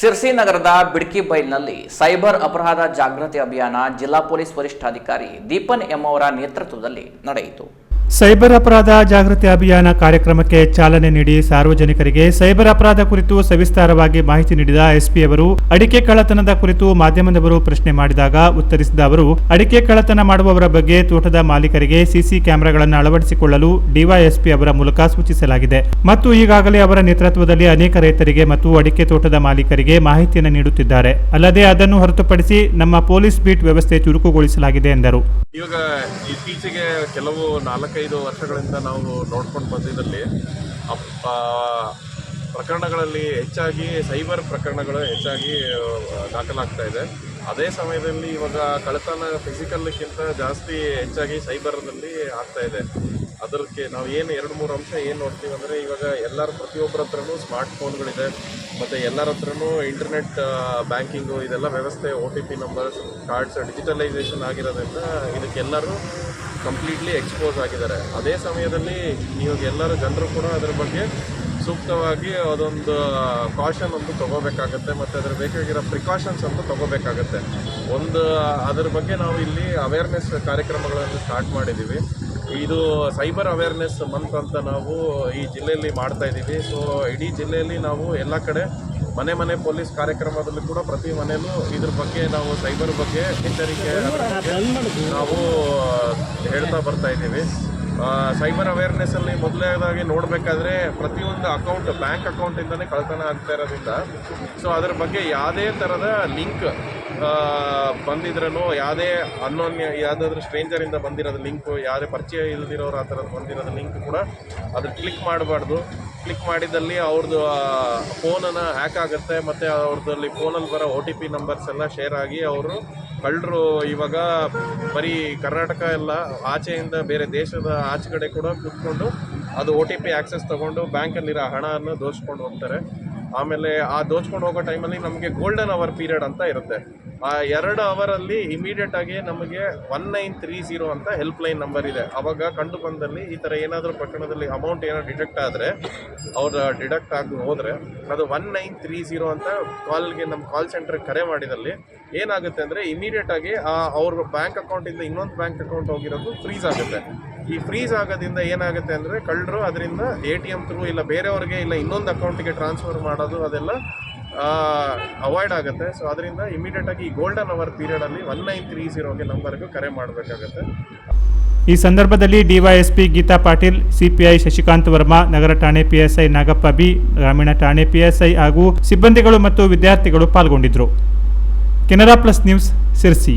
ಸಿರ್ಸಿ ನಗರದ ಬಿಡ್ಕಿ ಬೈಲ್ನಲ್ಲಿ ಸೈಬರ್ ಅಪರಾಧ ಜಾಗೃತಿ ಅಭಿಯಾನ ಜಿಲ್ಲಾ ಪೊಲೀಸ್ ವರಿಷ್ಠಾಧಿಕಾರಿ ದೀಪನ್ ಎಂ ನೇತೃತ್ವದಲ್ಲಿ ನಡೆಯಿತು. ಸೈಬರ್ ಅಪರಾಧ ಜಾಗೃತಿ ಅಭಿಯಾನ ಕಾರ್ಯಕ್ರಮಕ್ಕೆ ಚಾಲನೆ ನೀಡಿ ಸಾರ್ವಜನಿಕರಿಗೆ ಸೈಬರ್ ಅಪರಾಧ ಕುರಿತು ಸವಿಸ್ತಾರವಾಗಿ ಮಾಹಿತಿ ನೀಡಿದ ಎಸ್ಪಿ ಅವರು, ಅಡಿಕೆ ಕಳ್ಳತನದ ಕುರಿತು ಮಾಧ್ಯಮದವರು ಪ್ರಶ್ನೆ ಮಾಡಿದಾಗ ಉತ್ತರಿಸಿದ ಅವರು, ಅಡಿಕೆ ಕಳ್ಳತನ ಮಾಡುವವರ ಬಗ್ಗೆ ತೋಟದ ಮಾಲೀಕರಿಗೆ ಸಿಸಿ ಕ್ಯಾಮೆರಾಗಳನ್ನು ಅಳವಡಿಸಿಕೊಳ್ಳಲು ಡಿವೈಎಸ್ಪಿ ಅವರ ಮೂಲಕ ಸೂಚಿಸಲಾಗಿದೆ. ಮತ್ತು ಈಗಾಗಲೇ ಅವರ ನೇತೃತ್ವದಲ್ಲಿ ಅನೇಕ ರೈತರಿಗೆ ಮತ್ತು ಅಡಿಕೆ ತೋಟದ ಮಾಲೀಕರಿಗೆ ಮಾಹಿತಿಯನ್ನು ನೀಡುತ್ತಿದ್ದಾರೆ. ಅಲ್ಲದೆ ಅದನ್ನು ಹೊರತುಪಡಿಸಿ ನಮ್ಮ ಪೊಲೀಸ್ ಬೀಟ್ ವ್ಯವಸ್ಥೆ ಚುರುಕುಗೊಳಿಸಲಾಗಿದೆ ಎಂದರು. ಇತ್ತೀಚೆಗೆ ಕೆಲವು ನಾಲ್ಕೈದು ವರ್ಷಗಳಿಂದ ನಾವು ನೋಡ್ಕೊಂಡು ಬಂದಿದ್ದಲ್ಲಿ ಪ್ರಕರಣಗಳಲ್ಲಿ ಹೆಚ್ಚಾಗಿ ಸೈಬರ್ ಪ್ರಕರಣಗಳು ಹೆಚ್ಚಾಗಿ ದಾಖಲಾಗ್ತಾ ಇದೆ. ಅದೇ ಸಮಯದಲ್ಲಿ ಇವಾಗ ಕಳ್ಳತನ ಫಿಸಿಕಲ್ಕ್ಕಿಂತ ಜಾಸ್ತಿ ಹೆಚ್ಚಾಗಿ ಸೈಬರ್ನಲ್ಲಿ ಆಗ್ತಾ ಇದೆ. ಅದಕ್ಕೆ ನಾವು ಏನು ಎರಡು ಮೂರು ಅಂಶ ಏನು ನೋಡ್ತೀವಿ ಅಂದರೆ, ಇವಾಗ ಎಲ್ಲರ ಪ್ರತಿಯೊಬ್ಬರ ಹತ್ರನೂ ಸ್ಮಾರ್ಟ್ ಫೋನ್ಗಳಿದೆ. ಮತ್ತು ಎಲ್ಲರ ಹತ್ರನೂ ಇಂಟರ್ನೆಟ್ ಬ್ಯಾಂಕಿಂಗು ಇದೆಲ್ಲ ವ್ಯವಸ್ಥೆ O T P numbers, cards, digitalisation ಆಗಿರೋದ್ರಿಂದ ಇದಕ್ಕೆಲ್ಲರೂ ಕಂಪ್ಲೀಟ್ಲಿ ಎಕ್ಸ್ಪೋಸ್ ಆಗಿದ್ದಾರೆ. ಅದೇ ಸಮಯದಲ್ಲಿ ಇವಾಗ ಎಲ್ಲರೂ ಜನರು ಕೂಡ ಅದರ ಬಗ್ಗೆ ಸೂಕ್ತವಾಗಿ ಅದೊಂದು ಕಾಷನ್ ಒಂದು ತಗೋಬೇಕಾಗತ್ತೆ ಮತ್ತು ಅದ್ರ ಬೇಕಾಗಿರೋ ಪ್ರಿಕಾಷನ್ಸ್ ಅಂತ ತಗೋಬೇಕಾಗತ್ತೆ. ಒಂದು, ಅದ್ರ ಬಗ್ಗೆ ನಾವು ಇಲ್ಲಿ ಅವೇರ್ನೆಸ್ ಕಾರ್ಯಕ್ರಮಗಳನ್ನು ಸ್ಟಾರ್ಟ್ ಮಾಡಿದ್ದೀವಿ ಇದು ಸೈಬರ್ ಅವೇರ್ನೆಸ್ ಮಂತ್ ಅಂತ ನಾವು ಈ ಜಿಲ್ಲೆಯಲ್ಲಿ ಮಾಡ್ತಾ ಇದ್ದೀವಿ ಸೊ ಇಡೀ ಜಿಲ್ಲೆಯಲ್ಲಿ ನಾವು ಎಲ್ಲ ಕಡೆ ಮನೆ ಮನೆ ಪೊಲೀಸ್ ಕಾರ್ಯಕ್ರಮದಲ್ಲಿ ಕೂಡ ಪ್ರತಿ ಮನೆಯಲ್ಲೂ ಇದ್ರ ಬಗ್ಗೆ ನಾವು ಸೈಬರ್ ಬಗ್ಗೆ ಎಚ್ಚರಿಕೆ ಅದ್ರ ನಾವು ಹೇಳ್ತಾ ಬರ್ತಾ ಇದ್ದೀವಿ. ಸೈಬರ್ ಅವೇರ್ನೆಸ್ ಅಲ್ಲಿ ಮೊದಲನೇದಾಗಿ ನೋಡಬೇಕಾದ್ರೆ ಪ್ರತಿಯೊಂದು ಅಕೌಂಟ್ ಬ್ಯಾಂಕ್ ಅಕೌಂಟಿಂದನೇ ಕಳ್ತನ ಆಗ್ತಾ ಇರೋದ್ರಿಂದ. ಸೊ ಅದ್ರ ಬಗ್ಗೆ ಯಾವುದೇ ಥರದ ಲಿಂಕ್ ಬಂದಿದ್ರೂ ಯಾವುದೇ ಅನ್ಯೋನ್ಯ ಯಾವುದಾದ್ರೂ ಸ್ಟ್ರೇಂಜರಿಂದ ಬಂದಿರೋದು ಲಿಂಕು ಯಾವುದೇ ಪರಿಚಯ ಇಲ್ದಿರೋರು ಆ ಥರದ್ದು ಬಂದಿರೋದು ಲಿಂಕ್ ಕೂಡ ಅದು ಕ್ಲಿಕ್ ಮಾಡಬಾರ್ದು. ಕ್ಲಿಕ್ ಮಾಡಿದಲ್ಲಿ ಅವ್ರದ್ದು ಫೋನನ್ನು ಹ್ಯಾಕ್ ಆಗುತ್ತೆ. ಮತ್ತು ಅವ್ರದ್ದಲ್ಲಿ ಫೋನಲ್ಲಿ ಬರೋ ಒ ಟಿ ಪಿ ನಂಬರ್ಸ್ ಎಲ್ಲ ಶೇರ್ ಆಗಿ ಅವರು ಕಳ್ಳರು ಇವಾಗ ಬರೀ ಕರ್ನಾಟಕ ಎಲ್ಲ ಆಚೆಯಿಂದ ಬೇರೆ ದೇಶದ ಆಚೆ ಕಡೆ ಕೂಡ ಕೂತ್ಕೊಂಡು ಅದು ಒ ಟಿ ಪಿ ಆಕ್ಸೆಸ್ ತೊಗೊಂಡು ಬ್ಯಾಂಕಲ್ಲಿರೋ ಹಣವನ್ನು ದೋಚ್ಕೊಂಡು ಹೋಗ್ತಾರೆ. ಆಮೇಲೆ ಆ ದೋಚ್ಕೊಂಡು ಹೋಗೋ ಟೈಮಲ್ಲಿ ನಮಗೆ ಗೋಲ್ಡನ್ ಅವರ್ ಪೀರಿಯಡ್ ಅಂತ ಇರುತ್ತೆ. ಆ ಎರಡು ಅವರಲ್ಲಿ ಇಮಿಡಿಯೇಟ್ ಆಗಿ ನಮಗೆ ಒನ್ ನೈನ್ ತ್ರೀ ಜೀರೋ ಅಂತ ಹೆಲ್ಪ್ ಲೈನ್ ನಂಬರ್ ಇದೆ. ಅವಾಗ ಕಂಡು ಬಂದಲ್ಲಿ ಈ ಥರ ಏನಾದರೂ ಪ್ರಕರಣದಲ್ಲಿ ಅಮೌಂಟ್ ಏನೋ ಡಿಡಕ್ಟ್ ಆದರೆ, ಅವ್ರ ಡಿಡಕ್ಟ್ ಆಗಿ ಹೋದರೆ ಅದು ಒನ್ ನೈನ್ ತ್ರೀ ಜೀರೋ ಅಂತ ಕಾಲ್ಗೆ ನಮ್ಮ ಕಾಲ್ ಸೆಂಟರ್ಗೆ ಕರೆ ಮಾಡಿದಲ್ಲಿ ಏನಾಗುತ್ತೆ ಅಂದರೆ ಇಮಿಡಿಯೇಟ್ ಆಗಿ ಆ ಅವ್ರ ಬ್ಯಾಂಕ್ ಅಕೌಂಟಿಂದ ಇನ್ನೊಂದು ಬ್ಯಾಂಕ್ ಅಕೌಂಟ್ ಹೋಗಿರೋದು ಫ್ರೀಸ್ ಆಗುತ್ತೆ. ಈ ಫ್ರೀಸ್ ಆಗೋದ್ರಿಂದ ಏನಾಗುತ್ತೆ ಅಂದರೆ ಕಳ್ಳರು ಅದರಿಂದ ಎ ಟಿ ಎಂ ಥ್ರೂ ಇಲ್ಲ ಬೇರೆಯವ್ರಿಗೆ ಇಲ್ಲ ಇನ್ನೊಂದು ಅಕೌಂಟಿಗೆ ಟ್ರಾನ್ಸ್ಫರ್ ಮಾಡೋದು ಅದೆಲ್ಲ ಅವಾಯ್ಡ್ ಆಗುತ್ತೆ. ಸೊ ಅದರಿಂದ ಇಮಿಡಿಯೇಟ್ ಆಗಿ ಈ ಗೋಲ್ಡನ್ ಅವರ್ ಪೀರಿಯಡಲ್ಲಿ ಒನ್ ನೈನ್ ತ್ರೀ ಜೀರೋಗೆ ನಂಬರ್ಗೂ ಕರೆ ಮಾಡಬೇಕಾಗತ್ತೆ. ಈ ಸಂದರ್ಭದಲ್ಲಿ ಡಿವೈಎಸ್ಪಿ ಗೀತಾ ಪಾಟೀಲ್ ಸಿಪಿಐ ಶಶಿಕಾಂತ್ ವರ್ಮಾ, ನಗರ ಠಾಣೆ ಪಿಎಸ್ಐ ನಾಗಪ್ಪ ಬಿ, ಗ್ರಾಮೀಣ ಠಾಣೆ ಪಿಎಸ್ಐ ಹಾಗೂ ಸಿಬ್ಬಂದಿಗಳು ಮತ್ತು ವಿದ್ಯಾರ್ಥಿಗಳು ಪಾಲ್ಗೊಂಡಿದ್ದರು. Canara plus news, Sirsi.